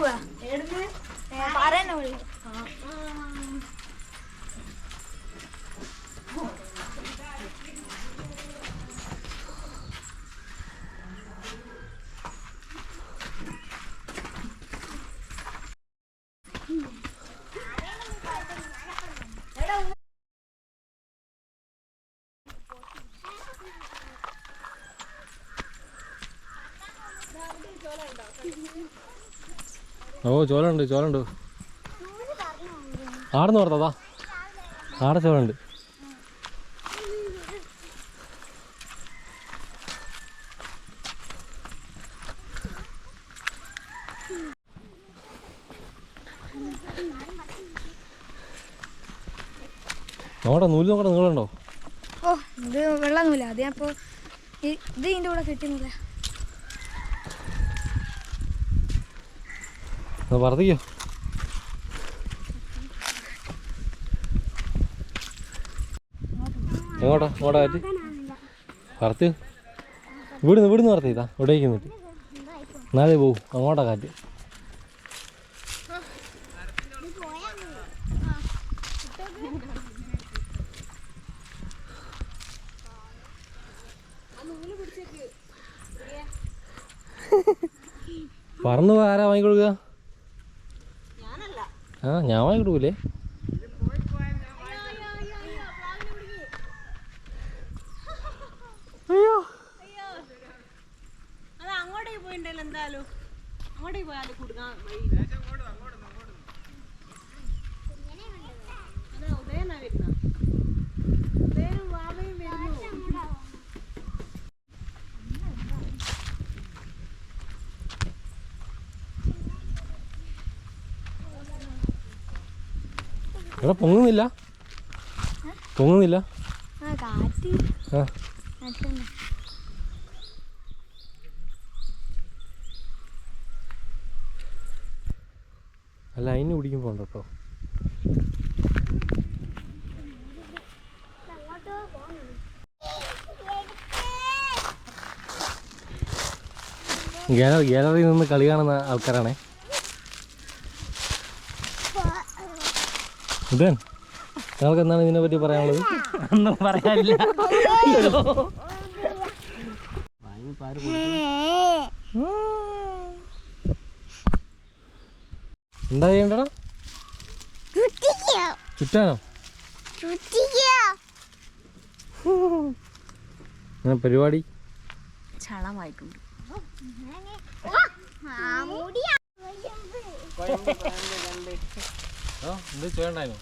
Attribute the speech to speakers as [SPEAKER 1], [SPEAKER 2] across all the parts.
[SPEAKER 1] കുളിക്കാൻ പോവാ പറയുന്ന വിളി
[SPEAKER 2] ഓ ചോലുണ്ട് ചോലുണ്ട് ആടെന്ന് പറഞ്ഞതാ ആടെ ചോലുണ്ട് നോക്കട്ടെ നൂൽ നോക്കട്ടെ നീളുണ്ടോ
[SPEAKER 1] ഓ ഇത് വെള്ളമൊന്നുമില്ല അത് ഞാൻ ഇപ്പോൾ ഇത് ഇതിന്റെ കൂടെ കിട്ടുന്നില്ല.
[SPEAKER 2] പറത്തിക്കോ എങ്ങോട്ടാ അങ്ങോട്ടാ കാറ്റ് പറത്ത് ഇവിടുന്ന് ഇവിടുന്ന് പറത്തി ഇതാ ഇവിടേക്ക് നിന്നിട്ട് എന്നാലേ പോവും അങ്ങോട്ടാ കാറ്റ്. പറന്ന് ആരാ വാങ്ങിക്കൊടുക്കുക? ആ ഞാൻ വാങ്ങിക്കൊടുക്കൂലേ
[SPEAKER 3] അത് അങ്ങോട്ടേക്ക് പോയിണ്ടല്ലോ എന്തായാലും. അങ്ങോട്ടേക്ക് പോയാലും കൊടുക്കാൻ വഴി അതാ ഉദയനാ വരുന്ന ഉദയനും വാവയും വരുന്നു
[SPEAKER 2] ഇവിടെ പൊങ്ങുന്നില്ല. പൊങ്ങുന്നില്ല.
[SPEAKER 1] ആ.
[SPEAKER 2] അല്ല അതിന് പിടിക്കും പോണ്ട കേട്ടോ ഗാലറി ഗാലറിയിൽ നിന്ന് കളി കാണുന്ന ആൾക്കാരാണേ. ഇതൻ ഞങ്ങൾക്ക് എന്താണ് ഇതിനെ പറ്റി പറയാനുള്ളത്?
[SPEAKER 3] ഒന്നും പറയാനില്ല.
[SPEAKER 2] എന്താ ചെയ്യണ്ടടാ ചുറ്റാനോ? അങ്ങനെ പരിപാടി?
[SPEAKER 3] ചളമായിട്ടുണ്ട്
[SPEAKER 2] ആ എന്ത് ചെയ്യണ്ടായിരുന്നു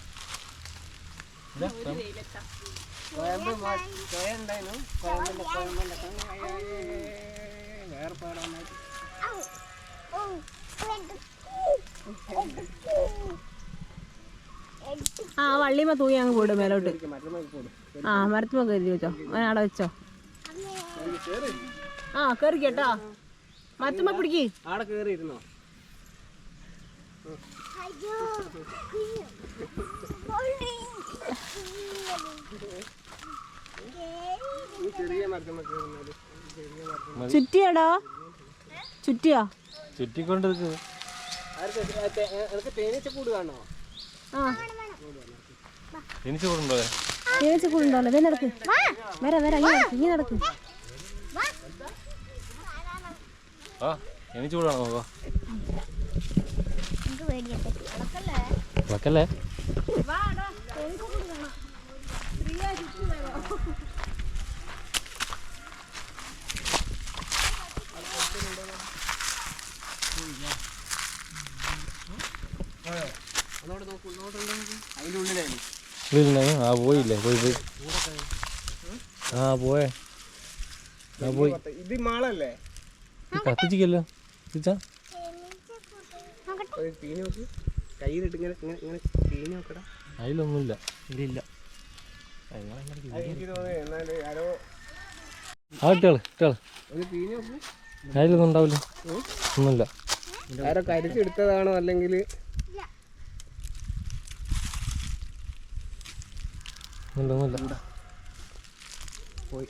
[SPEAKER 3] ആ വള്ളിമ തൂങ്ങി അങ്ങ് പോടും മേലോട്ട്. ആ മരത്തുമ കരുതി വെച്ചോ. അവൻ അവിടെ വെച്ചോ. ആ കേറി കേട്ടോ. മരത്തുമ്മ പിടിക്കേ.
[SPEAKER 4] ആടെ കേറിയിരുന്നോ ഈ ചെറിയ മരത്തുമ്മ കേറുന്നത്
[SPEAKER 3] ചുറ്റിയാടോ? ചുറ്റിയോ?
[SPEAKER 2] ചുറ്റിക്കൊണ്ട് നിൽക്കുന്നു
[SPEAKER 4] ആർക്ക് എനിക്ക് തേനീച്ചക്കൂട് കാണോ
[SPEAKER 3] ആ.
[SPEAKER 2] എനിക്ക് കൂടുണ്ടോ
[SPEAKER 3] തേനീച്ചക്കൂടുണ്ടല്ലോ ഇതേ നടക്ക്. വര വര ഇങ്ങനെ നടക്ക്
[SPEAKER 2] ആ എനിക്ക്
[SPEAKER 4] ഉള്ളിലായിരുന്നു
[SPEAKER 2] ആ പോയില്ലേ പോയി പോയി. ആ പോയേ. ആ പോയി.
[SPEAKER 4] ഇത് മാളല്ലേ?
[SPEAKER 2] കത്തിച്ചിക്കല്ലോ തിരിച്ചാ
[SPEAKER 4] ഒരു തീനി നോക്ക്. കയ്യിലിട്ട് ഇങ്ങനെ ഇങ്ങനെ ഇങ്ങനെ നോക്കടാ.
[SPEAKER 2] അതിലൊന്നുമില്ല.
[SPEAKER 4] ഇല്ല എനിക്ക് തോന്നുന്നു എന്നാൽ ആരോ ഒരു നോക്ക്.
[SPEAKER 2] അതിലൊന്നും ഉണ്ടാവില്ല. ഒന്നുമില്ല.
[SPEAKER 4] ആരോ കരിച്ചെടുത്തതാണോ അല്ലെങ്കിൽ
[SPEAKER 2] ഒന്നുമില്ല.
[SPEAKER 4] പോയി.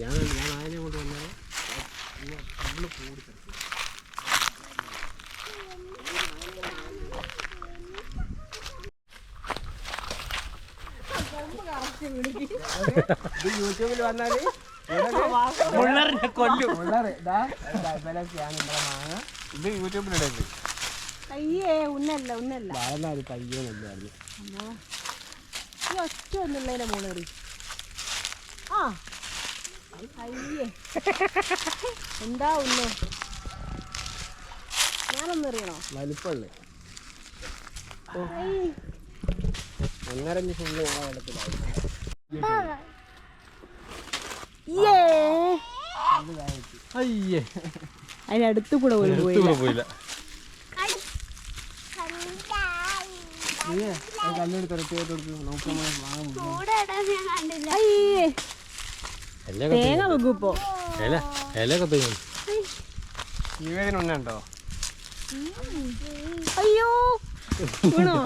[SPEAKER 4] ഞാൻ ഞാൻ ആയതിനെ കൊണ്ട് വന്നത്. ഇത് യൂട്യൂബിൽ വന്നാൽ മുള്ളറിനെ കൊല്ലും. മുള്ളറ് ഇതാ ഇവരൊക്കെയാണ് നമ്മളെ മാങ്ങ ഇത് യൂട്യൂബിലിടരുത്
[SPEAKER 3] അയ്യേ ഉന്നല്ല ഉന്നല്ല.
[SPEAKER 4] വളർന്നാൽ പയ്യെ നെല്ലായിരുന്നു
[SPEAKER 3] ഈ ഒറ്റ ഒന്നുള്ളതിന്റെ മോളേറി ആ അയ്യേ എന്താ ഞാനൊന്നറിയണോ ഞാനൊന്നെറിയണോ
[SPEAKER 4] വലിപ്പമുള്ളു ഒന്നരഞ്ഞ് ഫുള്ള് ഞങ്ങളെ വെള്ളത്തിലായി
[SPEAKER 2] അയ്യേ.
[SPEAKER 3] അതിനടുത്ത് കൂടെ പോലും
[SPEAKER 2] പോയില്ല.
[SPEAKER 3] അയ്യേ തേങ്ങ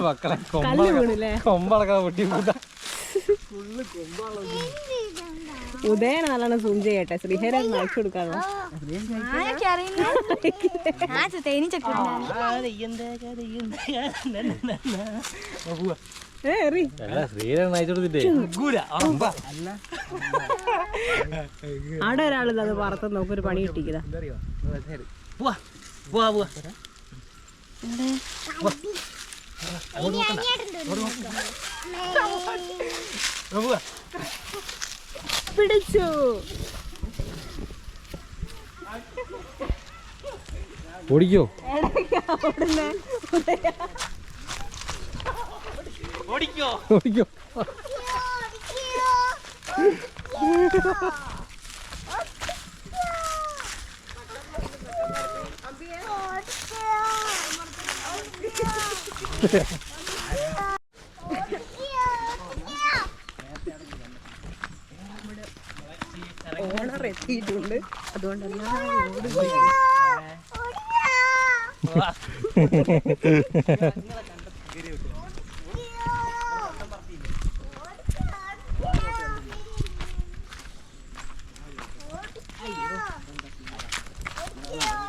[SPEAKER 2] മക്കളെ കൊമ്പളക്കാ പൊട്ടി കൂട്ടാ
[SPEAKER 3] ഉദയന നല്ലോണം സൂം ചെയ്യട്ടെ. ശ്രീഹരൻ അയച്ചു
[SPEAKER 2] കൊടുത്തിട്ടേ.
[SPEAKER 3] അവിടെ ഒരാൾ അത് പറത്ത് നോക്കൊരു പണി കിട്ടിക്കതാ പിടിച്ചു.
[SPEAKER 2] ഓടിക്കോ?
[SPEAKER 3] ഓടിക്കോ.
[SPEAKER 2] ഓടിക്കോ.
[SPEAKER 3] ഓണർ എത്തിയിട്ടുണ്ട് അതുകൊണ്ട്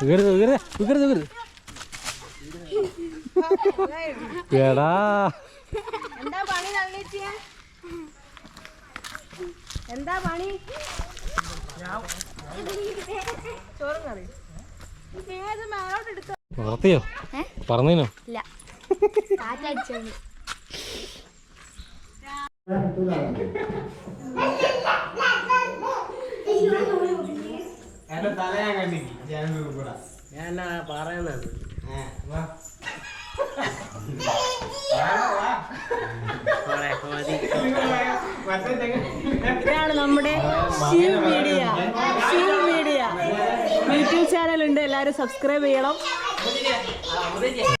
[SPEAKER 2] വികരുത് വികരുത് വികരുത് വികരുത് എടാ.
[SPEAKER 3] എന്താ പണി തള്ളിച്ചിയെ എന്താ പണി? ചോറും കറി?
[SPEAKER 2] പറഞ്ഞേനോ?
[SPEAKER 1] ഇല്ല.
[SPEAKER 4] എന്റെ തല ഞാൻ ഞാൻ കൂടാ. ഞാൻ പറയുന്നത്?
[SPEAKER 3] നമ്മുടെ Shiv media Shiv media. YouTube channel ഉണ്ട് എല്ലാവരും സബ്സ്ക്രൈബ് ചെയ്യണം.